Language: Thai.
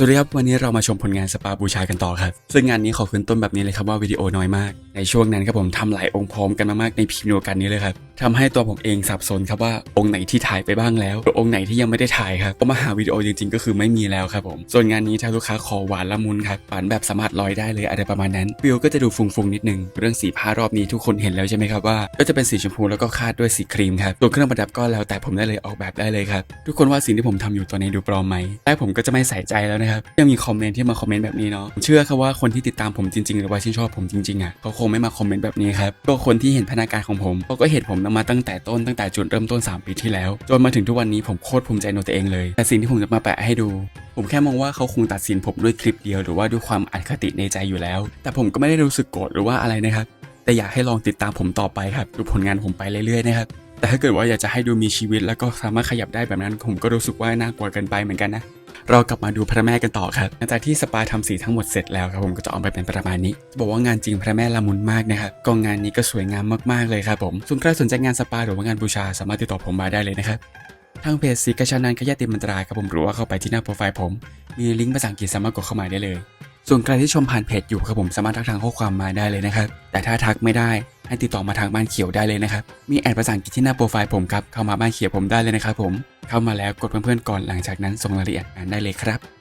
สวัสดีครับ วันนี้เรามาชมผลงานสปาบูชากันต่อครับ ซึ่งงานนี้ขอขึ้นต้นแบบนี้เลยครับว่าวิดีโอน้อยมาก ในช่วงนั้นครับผมทำหลายองค์พร้อมกันมากๆในพรีเดียวกันนี้เลยครับ ทำให้ตัวผมเองสับสนครับว่าองค์ไหนที่ถ่ายไปบ้างแล้วองค์ไหนที่ยังไม่ได้ถ่ายครับก็มาหาวิดีโอจริงๆ ก็คือไม่มีแล้วครับผม ส่วนงานนี้ถ้าลูกค้าขอหวานละมุนครับหวานแบบสามารถลอยได้เลยอะไรประมาณนั้นวิวก็จะดูฟุ้งๆนิดนึง เรื่องสีผ้ารอบนี้ทุกคนเห็นแล้วใช่ไหมครับว่า ก็จะเป็นสีชมพูแล้วก็คาดด้วยสีครีมครับตัวเครื่องประดับก็แล้วแต่ผมได้เลยออกแบบได้เลยครับทุกคนว่าสิ่งที่ผมทำอยู่ตอนนี้ดูปลอมไหมแต่ผมก็จะไม่ใส่ใจแล้วนะครับยังมีคอมเมนต์ที่มาคอมเมนต์แบบนี้เนาะผมเชื่อครับว่าคนที่ติดตามผมจริงๆ หรือว่าชื่นชอบผมจริงๆอะเขาคงไม่มาคอมเมนต์แบบนี้ครับก็คนที่เห็นพนาการของผมเขาก็เห็นผมมาตั้งแต่ต้นตั้งแต่จุดเริ่มต้น 3 ปีที่แล้ว จนมาถึงทุกวันนี้ผมโคตรภูมิใจในตัวเองเลย แต่สิ่งที่ผมจะมาแปะให้ดู ผมแค่มองว่าเขาคงตัดสินผมด้วยคลิปเดียว หรือว่าด้วยความอคติในใจอยู่แล้ว แต่ผมก็ไม่ได้รู้สึกโกรธหรือว่าอะไรนะครับแต่อยากให้ลองติดตามผมต่อไปครับดูผลงานผมไปเรื่อยๆนะครับแต่ถ้าเกิดว่าอยากจะให้ดูมีชีวิตแล้วก็สามารถขยับได้แบบนั้น ผมก็รู้สึกว่าน่ากลัวเกินไปเหมือนกันนะ เรากลับมาดูพระแม่กันต่อครับหลังจากที่สปาทำสีทั้งหมดเสร็จแล้วครับผมก็จะออกไปเป็นประมาณนี้บอกว่างานจริงพระแม่ละมุนมากนะครับก็งานนี้ก็สวยงามมากๆเลยครับผมส่วนใครสนใจงานสปาหรือว่างานบูชาสามารถติดต่อผมมาได้เลยนะครับทางเพจสีกระชานันขยะติมันตราครับผมหรือว่าเข้าไปที่หน้าโปรไฟล์ผม มีลิงก์ภาษาอังกฤษสามารถกดเข้ามาได้เลย ส่วนใครที่ชมผ่านเพจอยู่ครับผมสามารถทักทางข้อความมาได้เลยนะครับ แต่ถ้าทักไม่ได้ให้ติดต่อมาทางบ้านเขียวได้เลยนะครับ มีแอดภาษาอังกฤษที่หน้าโปรไฟล์ผมครับ เข้ามาบ้านเขียวผมได้เลยนะครับผม เข้ามาแล้วกดเพื่อนๆก่อนหลังจากนั้นส่งรายละเอียดงานได้เลยครับ